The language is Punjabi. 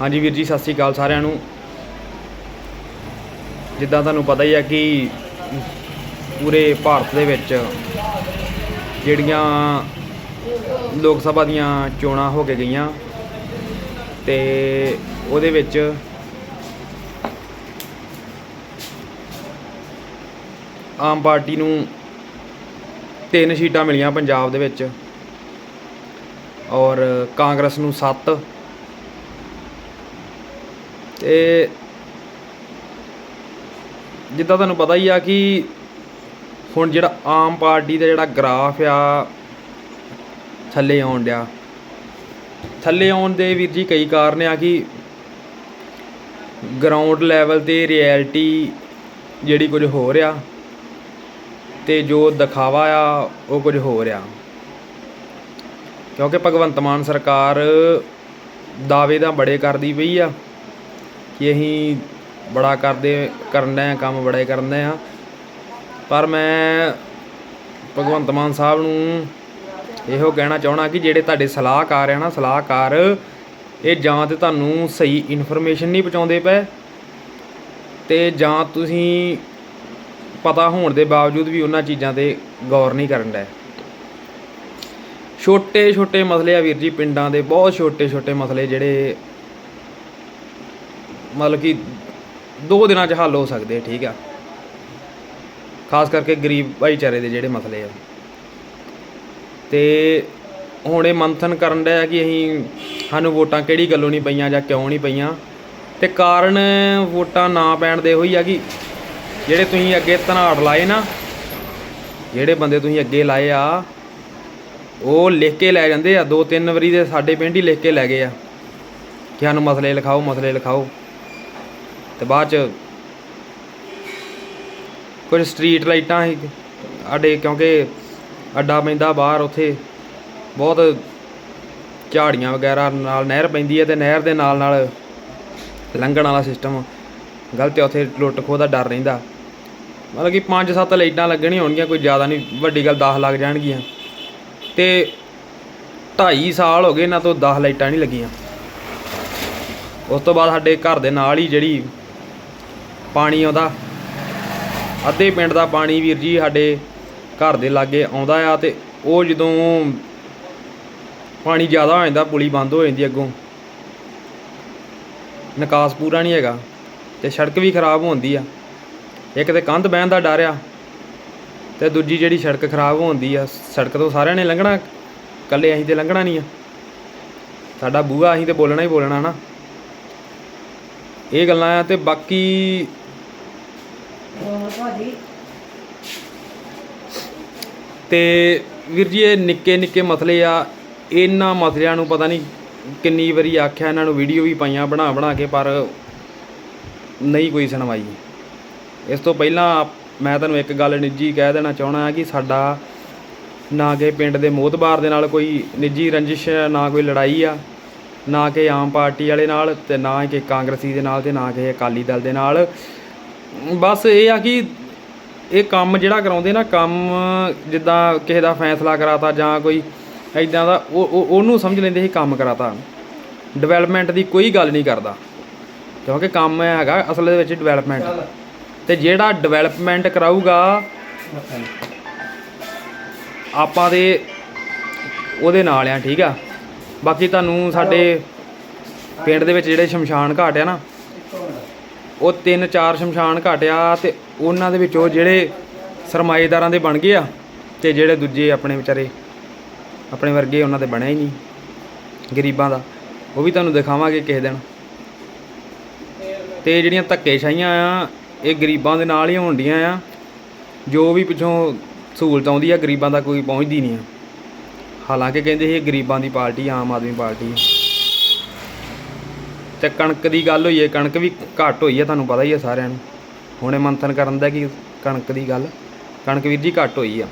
ਹਾਂਜੀ ਵੀਰ ਜੀ, ਸਤਿ ਸ੍ਰੀ ਅਕਾਲ ਸਾਰਿਆਂ ਨੂੰ। ਜਿੱਦਾਂ ਤੁਹਾਨੂੰ ਪਤਾ ਹੀ ਹੈ ਕਿ ਪੂਰੇ ਭਾਰਤ ਦੇ ਵਿੱਚ ਜਿਹੜੀਆਂ ਲੋਕ ਸਭਾ ਦੀਆਂ ਚੋਣਾਂ ਹੋ ਕੇ ਗਈਆਂ ਤੇ ਉਹਦੇ ਵਿੱਚ ਆਮ ਪਾਰਟੀ ਨੂੰ ਤਿੰਨ ਸੀਟਾਂ ਮਿਲੀਆਂ ਪੰਜਾਬ ਦੇ ਵਿੱਚ ਔਰ ਕਾਂਗਰਸ ਨੂੰ 7 ਤੇ ਜਿੱਦਾਂ ਤੁਹਾਨੂੰ ਪਤਾ ਹੀ ਆ ਕਿ ਹੁਣ ਜਿਹੜਾ ਆਮ ਪਾਰਟੀ ਦਾ ਜਿਹੜਾ ਗ੍ਰਾਫ ਆ, ਥੱਲੇ ਆਉਣ ਡਿਆ। ਥੱਲੇ ਆਉਣ ਦੇ ਵੀਰ ਜੀ ਕਈ ਕਾਰਨ ਆ ਕਿ ਗਰਾਊਂਡ ਲੈਵਲ ਤੇ ਰਿਐਲਿਟੀ ਜਿਹੜੀ ਕੁਝ ਹੋ ਰਿਹਾ ਤੇ ਜੋ ਦਿਖਾਵਾ ਆ, ਉਹ ਕੁਝ ਹੋ ਰਿਹਾ ਕਿਉਂਕਿ ਭਗਵੰਤ ਮਾਨ ਸਰਕਾਰ ਦਾਅਵੇ ਤਾਂ ਬੜੇ ਕਰਦੀ ਪਈ ਆ। ਕਿ ਅਸੀਂ ਬੜਾ ਕਰਦੇ, ਕਰਨਾ ਹੈ, ਕੰਮ ਬੜੇ ਕਰਨ ਕਰਨਾ ਆ ਪਰ ਮੈਂ ਭਗਵੰਤ ਮਾਨ ਸਾਹਿਬ ਨੂੰ ਇਹੋ ਕਹਿਣਾ ਚਾਹਣਾ ਕਿ ਜਿਹੜੇ ਤੁਹਾਡੇ ਸਲਾਹਕਾਰ ਆ ਨਾ, ਸਲਾਹਕਾਰ, ਇਹ ਜਾਂ ਤੇ ਤੁਹਾਨੂੰ ਸਹੀ ਇਨਫੋਰਮੇਸ਼ਨ ਨਹੀਂ ਪਹੁੰਚਾਉਂਦੇ ਪਏ ਤੇ ਜਾਂ ਤੁਸੀਂ ਪਤਾ ਹੋਣ ਦੇ ਬਾਵਜੂਦ ਵੀ ਉਹਨਾਂ ਚੀਜ਼ਾਂ ਤੇ ਗੌਰ ਨਹੀਂ ਕਰਨ ਡਏ। ਛੋਟੇ ਛੋਟੇ ਮਸਲੇ ਆ ਵੀਰ ਜੀ, ਪਿੰਡਾਂ ਦੇ, ਬਹੁਤ ਛੋਟੇ ਛੋਟੇ ਮਸਲੇ ਜਿਹੜੇ ਮਤਲਬ ਕਿ ਦੋ ਦਿਨਾਂ 'ਚ ਹੱਲ ਹੋ ਸਕਦੇ ਠੀਕ ਆ। ਖਾਸ ਕਰਕੇ ਗਰੀਬ ਭਾਈਚਾਰੇ ਦੇ ਜਿਹੜੇ ਮਸਲੇ ਆ। ਤੇ ਹੁਣ ਇਹ ਮੰਥਨ ਕਰਨ ਡਿਆ ਕਿ ਅਸੀਂ ਸਾਨੂੰ ਵੋਟਾਂ ਕਿਹੜੀ ਗੱਲੋਂ ਨਹੀਂ ਪਈਆਂ ਜਾਂ ਕਿਉਂ ਨਹੀਂ ਪਈਆਂ। ਤੇ ਕਾਰਨ ਵੋਟਾਂ ਨਾ ਪੈਣ ਦੇ ਹੋਈ ਆ ਕਿ ਜਿਹੜੇ ਤੁਸੀਂ ਅੱਗੇ ਧਨਾੜ ਲਾਏ ਨਾ, ਜਿਹੜੇ ਬੰਦੇ ਤੁਸੀਂ ਅੱਗੇ ਲਾਏ ਆ, ਉਹ ਲਿਖ ਕੇ ਲੈ ਜਾਂਦੇ ਆ। ਦੋ ਤਿੰਨ ਵਾਰੀ ਦੇ ਸਾਡੇ ਪਿੰਡ ਹੀ ਲਿਖ ਕੇ ਲੈ ਗਏ ਆ। ਕਿ ਸਾਨੂੰ ਮਸਲੇ ਲਿਖਾਓ ਮਸਲੇ ਲਿਖਾਓ। ਤੇ ਬਾਅਦ ਚ ਕੁਝ ਸਟਰੀਟ ਲਾਈਟਾਂ ਸੀ ਸਾਡੇ ਕਿਉਂਕਿ ਅੱਡਾ ਪੈਂਦਾ ਬਾਹਰ ਉੱਥੇ, ਬਹੁਤ ਝਾੜੀਆਂ ਵਗੈਰਾ ਨਾਲ ਨਹਿਰ ਪੈਂਦੀ ਹੈ ਤੇ ਨਹਿਰ ਦੇ ਨਾਲ ਨਾਲ ਲੰਘਣ ਵਾਲਾ ਸਿਸਟਮ ਗਲਤ ਹੈ, ਉੱਥੇ ਲੁੱਟ ਖੋਹ ਦਾ ਡਰ ਰਹਿੰਦਾ। ਮਤਲਬ ਕਿ 5-7 ਲਾਈਟਾਂ ਲੱਗਣੀਆਂ ਹੋਣਗੀਆਂ, ਕੋਈ ਜ਼ਿਆਦਾ ਨਹੀਂ, ਵੱਡੀ ਗੱਲ 10 ਲੱਗ ਜਾਣਗੀਆਂ। ਤੇ 2.5 ਸਾਲ ਹੋ ਗਏ ਇਹਨਾਂ ਤੋਂ 10 ਲਾਈਟਾਂ ਨਹੀਂ ਲੱਗੀਆਂ। ਉਸ ਤੋਂ ਬਾਅਦ ਸਾਡੇ ਘਰ ਦੇ ਨਾਲ ਹੀ ਜਿਹੜੀ ਪਾਣੀ ਆਉਂਦਾ। ਅੱਧੇ ਪਿੰਡ ਦਾ ਪਾਣੀ ਵੀਰ ਜੀ ਸਾਡੇ ਘਰ ਦੇ ਲਾਗੇ ਆਉਂਦਾ ਆ ਤੇ ਉਹ ਜਦੋਂ ਪਾਣੀ ਜ਼ਿਆਦਾ ਹੋ ਜਾਂਦਾ, ਪੁਲੀ ਬੰਦ ਹੋ ਜਾਂਦੀ ਅੱਗੋਂ। ਨਿਕਾਸ ਪੂਰਾ ਨਹੀਂ ਹੈਗਾ ਤੇ ਸੜਕ ਵੀ ਖਰਾਬ ਹੁੰਦੀ ਆ। ਇੱਕ ਤੇ ਕੰਧ ਬਹਿਣ ਦਾ ਡਰ ਆ ਤੇ ਦੂਜੀ ਜਿਹੜੀ ਸੜਕ ਖਰਾਬ ਹੁੰਦੀ ਆ, ਸੜਕ ਤੋਂ ਸਾਰਿਆਂ ਨੇ ਲੰਘਣਾ, ਇਕੱਲੇ ਅਸੀਂ ਤੇ ਲੰਘਣਾ ਨਹੀਂ ਆ। ਸਾਡਾ ਬੂਹਾ ਅਸੀਂ ਤੇ ਬੋਲਣਾ ਹੀ ਬੋਲਣਾ ਨਾ ਇਹ ਗੱਲਾਂ ਆ ਤੇ ਬਾਕੀ ਤੇ ਵੀਰ ਜੀ ਇਹ ਨਿੱਕੇ ਨਿੱਕੇ ਮਸਲੇ ਆ ਇਹਨਾਂ ਮਸਲਿਆਂ ਨੂੰ ਪਤਾ ਨਹੀਂ ਕਿੰਨੀ ਵਾਰੀ ਆਖਿਆ ਇਹਨਾਂ ਨੂੰ ਵੀਡੀਓ ਵੀ ਪਾਈਆਂ ਬਣਾ ਬਣਾ ਕੇ ਪਰ ਨਹੀਂ ਕੋਈ ਸੁਣਵਾਈ। ਇਸ ਤੋਂ ਪਹਿਲਾਂ ਮੈਂ ਤੁਹਾਨੂੰ ਇੱਕ ਗੱਲ ਨਿੱਜੀ ਕਹਿ ਦੇਣਾ ਚਾਹਣਾ ਕਿ ਸਾਡਾ ਨਾ ਕਿ ਪਿੰਡ ਦੇ ਮੋਹਤਬਾਰ ਦੇ ਨਾਲ ਕੋਈ ਨਿੱਜੀ ਰੰਜਿਸ਼ ਹੈ, ਨਾ ਕੋਈ ਲੜਾਈ ਆ ਨਾ ਕਿ ਆਮ ਪਾਰਟੀ ਵਾਲੇ ਨਾਲ ਤੇ ਨਾ ਕਿ ਕਾਂਗਰਸੀ ਦੇ ਨਾਲ ਤੇ ਨਾ ਕਿ ਅਕਾਲੀ ਦਲ ਦੇ ਨਾਲ। ਬਸ ਇਹ ਆ ਕਿ ਇਹ ਕੰਮ ਜਿਹੜਾ ਕਰਾਉਂਦੇ ਨਾ ਕੰਮ ਜਿੱਦਾਂ ਕਿਸੇ ਦਾ ਫੈਸਲਾ ਕਰਾਤਾ ਜਾਂ ਕੋਈ ਐਦਾਂ ਦਾ ਉਹ ਉਹ- ਉਹਨੂੰ ਸਮਝ ਲੈਂਦੇ ਸੀ ਕੰਮ ਕਰਾਤਾ। ਡਿਵੈਲਪਮੈਂਟ ਦੀ ਕੋਈ ਗੱਲ ਨਹੀਂ ਕਰਦਾ। ਕਿਉਂਕਿ ਕੰਮ ਹੈਗਾ ਅਸਲ ਦੇ ਵਿੱਚ ਡਿਵੈਲਪਮੈਂਟ ਤੇ ਜਿਹੜਾ ਡਿਵੈਲਪਮੈਂਟ ਕਰਾਊਗਾ ਆਪਾਂ ਦੇ ਉਹਦੇ ਨਾਲ ਆ ਠੀਕ ਆ। ਬਾਕੀ ਤੁਹਾਨੂੰ ਸਾਡੇ ਪਿੰਡ ਦੇ ਵਿੱਚ ਜਿਹੜੇ ਸ਼ਮਸ਼ਾਨ ਘਾਟ ਆ ਨਾ ਉਹ ਤਿੰਨ ਚਾਰ ਸ਼ਮਸ਼ਾਨ ਘਾਟ ਆ ਤੇ ਉਹਨਾਂ ਦੇ ਵਿੱਚ ਉਹ ਜਿਹੜੇ ਸਰਮਾਏਦਾਰਾਂ ਦੇ ਬਣ ਗਏ ਆ ਤੇ ਜਿਹੜੇ ਦੂਜੇ ਆਪਣੇ ਵਿਚਾਰੇ, ਆਪਣੇ ਵਰਗੇ ਉਹਨਾਂ ਦੇ ਬਣਿਆ ਹੀ ਨਹੀਂ, ਗਰੀਬਾਂ ਦਾ। ਉਹ ਵੀ ਤੁਹਾਨੂੰ ਦਿਖਾਵਾਂਗੇ ਕਿਸੇ ਦਿਨ। ਤੇ ਜਿਹੜੀਆਂ ਧੱਕੇਸ਼ਾਹੀਆਂ ਆ, ਇਹ ਗਰੀਬਾਂ ਦੇ ਨਾਲ ਹੀ ਹੁੰਦੀਆਂ ਆ। ਜੋ ਵੀ ਪਿੱਛੋਂ ਸਹੂਲਤ ਆਉਂਦੀ ਆ, ਗਰੀਬਾਂ ਦਾ ਕੋਈ ਪਹੁੰਚਦੀ ਨਹੀਂ ਆ। ਹਾਲਾਂਕਿ ਕਹਿੰਦੇ ਸੀ ਇਹ ਗਰੀਬਾਂ ਦੀ ਪਾਰਟੀ, ਆਮ ਆਦਮੀ ਪਾਰਟੀ ਆ। ਤੇ ਕਣਕ ਦੀ ਗੱਲ ਹੋਈ ਹੈ ਕਣਕ ਵੀ ਘੱਟ ਹੋਈ ਹੈ ਤੁਹਾਨੂੰ ਪਤਾ ਹੀ ਹੈ ਸਾਰਿਆਂ ਨੂੰ। ਹੁਣੇ ਮੰਥਨ ਕਰਨ ਦਾ ਕਿ ਕਣਕ ਦੀ ਗੱਲ। ਕਣਕ ਵੀਰ ਜੀ ਘੱਟ ਹੋਈ ਆ।